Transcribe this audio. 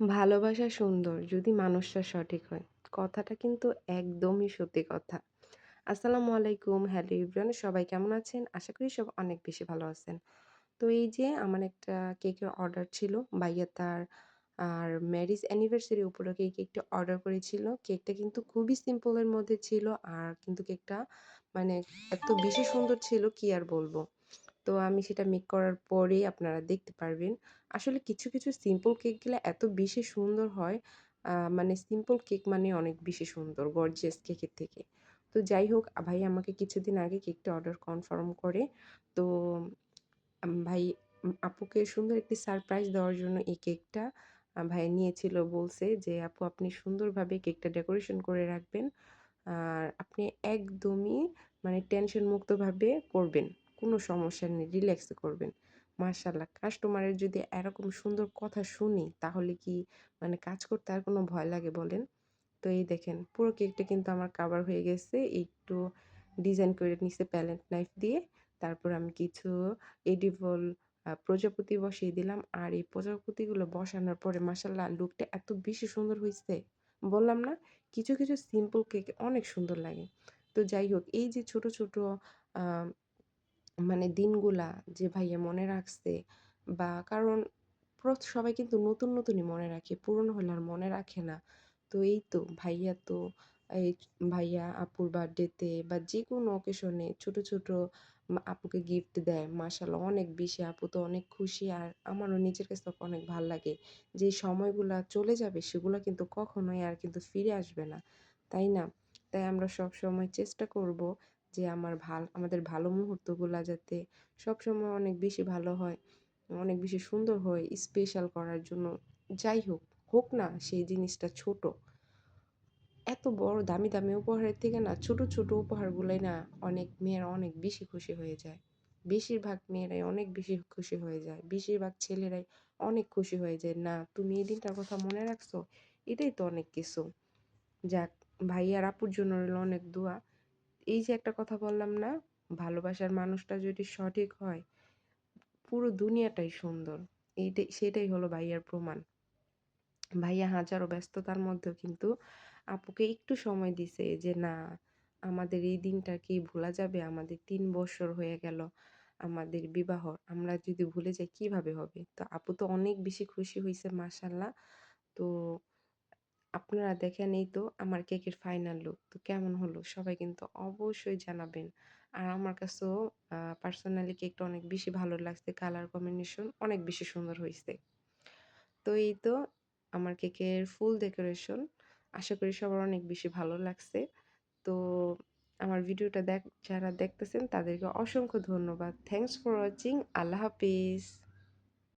ভালোবাসা সুন্দর যদি মানুষটা সঠিক হয়। কথাটা কিন্তু একদমই সত্যি কথা। আসসালামু আলাইকুম, হ্যালো এভরিওয়ান সবাই কেমন আছেন? আশা করি সব অনেক বেশি ভালো আছেন। তো এই যে আমার একটা কেকের অর্ডার ছিল। ভাইয়া তার আর ম্যারিজ অ্যানিভার্সারি উপলক্ষে এই কেকটা অর্ডার করেছিল। কেকটা কিন্তু খুবই সিম্পলের মধ্যে ছিল। আর কিন্তু কেকটা মানে এত বেশি সুন্দর ছিল কি আর বলব। তো আমি সেটা মেক করার পরেই আপনারা দেখতে পারবেন। আসলে কিছু, কিছু সিম্পল কেকগুলা এত বেশি সুন্দর হয়। মানে সিম্পল কেক মানে অনেক বেশি সুন্দর গর্জিয়াস কেকের থেকে। তো যাই হোক ভাই আমাকে কিছুদিন আগে কেকটা অর্ডার কনফার্ম করে। তো ভাই আপুকে সুন্দর একটি সারপ্রাইজ দেওয়ার জন্য এই কেকটা আ ভাইয়া নিয়েছিল বলছে যে, "আপু আপনি সুন্দরভাবে কেকটা ডেকোরেশন করে রাখবেন। আর আপনি একদমই মানে টেনশন মুক্তভাবে করবেন। কোনো সমস্যা নেই, রিল্যাক্সে করবেন।" মাশাআল্লাহ কাস্টমারের যদি এরকম সুন্দর কথা শুনি তাহলে কি মানে কাজ করতে আর কোনো ভয় লাগে বলেন? তো এই দেখেন পুরো কেকটা কিন্তু আমার কাভার হয়ে গেছে। একটু ডিজাইন করে নিছে প্যালেট নাইফ দিয়ে। তারপর আমি কিছু এডিবল প্রজাপতি বসিয়ে দিলাম। আর এই প্রজাপতিগুলো বসানোর পরে মাশাআল্লাহ লুকটা এত বেশি সুন্দর হয়েছে বললাম না? কিছু, কিছু সিম্পল কেক অনেক সুন্দর লাগে। তো যাই হোক এই যে ছোট, ছোট মানে দিনগুলা যে ভাইয়া মনে রাখছে বা কারণ সবাই কিন্তু নতুন, নতুনই মনে রাখে। পুরনো হলে আর মনে রাখে না। তো এই তো ভাইয়া তো এই ভাইয়া আপুর বার্থডেতে বা যে কোনো অকেশনে ছোট, ছোট আপুকে গিফট দেয়। মাশাআল্লাহ অনেক বেশি আপু তো অনেক খুশি আর আমারও নিজের কাছে অনেক ভালো লাগে। যে সময়গুলা চলে যাবে সেগুলো কিন্তু কখনোই আর কিন্তু ফিরে আসবে না। তাই না? তাই আমরা সবসময় চেষ্টা করব যে আমার ভালো আমাদের ভালো মুহূর্তগুলা যাতে সবসময় অনেক বেশি ভালো হয়, অনেক বেশি সুন্দর হয়, স্পেশাল করার জন্য যাই হোক, হোক না সেই জিনিসটা ছোট। এত বড় দামি, দামি উপহারের থেকে না ছোট, ছোট উপহারগুলাই না অনেক মেয়েরা অনেক বেশি খুশি হয়ে যায়। বেশিরভাগ মেয়েরাই অনেক বেশি খুশি হয়ে যায়। বেশিরভাগ ছেলেরাই অনেক খুশি হয়ে যায়। না তুমি এই দিনটার কথা মনে রাখছো? এটাই তো অনেক কিছু। যাক ভাই আর আপুর জন্য রইল অনেক দোয়া। এই যে একটা কথা বললাম না? ভালোবাসার মানুষটা যদি সঠিক হয়, পুরো দুনিয়াটাই সুন্দর। এইটাই সেটাই হলো ভাইয়ার প্রমাণ। ভাইয়া হাজারো ব্যস্ততার মধ্যেও কিন্তু আপুকে একটু সময় দিছে যে না আমাদের এই দিনটা কি ভোলা যাবে? আমাদের তিন বছর হয়ে গেল আমাদের বিবাহ আমরা যদি ভুলে যাই কীভাবে হবে? তো আপু তো অনেক বেশি খুশি হয়েছে মাশাআল্লাহ। তো আপনারা দেখেন এই তো আমার কেকের ফাইনাল লুক। তো কেমন হলো? সবাই কিন্তু অবশ্যই জানাবেন। আর আমার কাছেও পার্সোনালি কেকটা অনেক বেশি ভালো লাগছে। কালার কম্বিনেশন অনেক বেশি সুন্দর হয়েছে তো এই তো আমার কেকের ফুল ডেকোরেশন। আশা করি সবার অনেক বেশি ভালো লাগছে। তো আমার ভিডিওটা দেখ, যারা দেখতেছেন তাদেরকে অসংখ্য ধন্যবাদ। Thanks for watching. Allah Hafiz.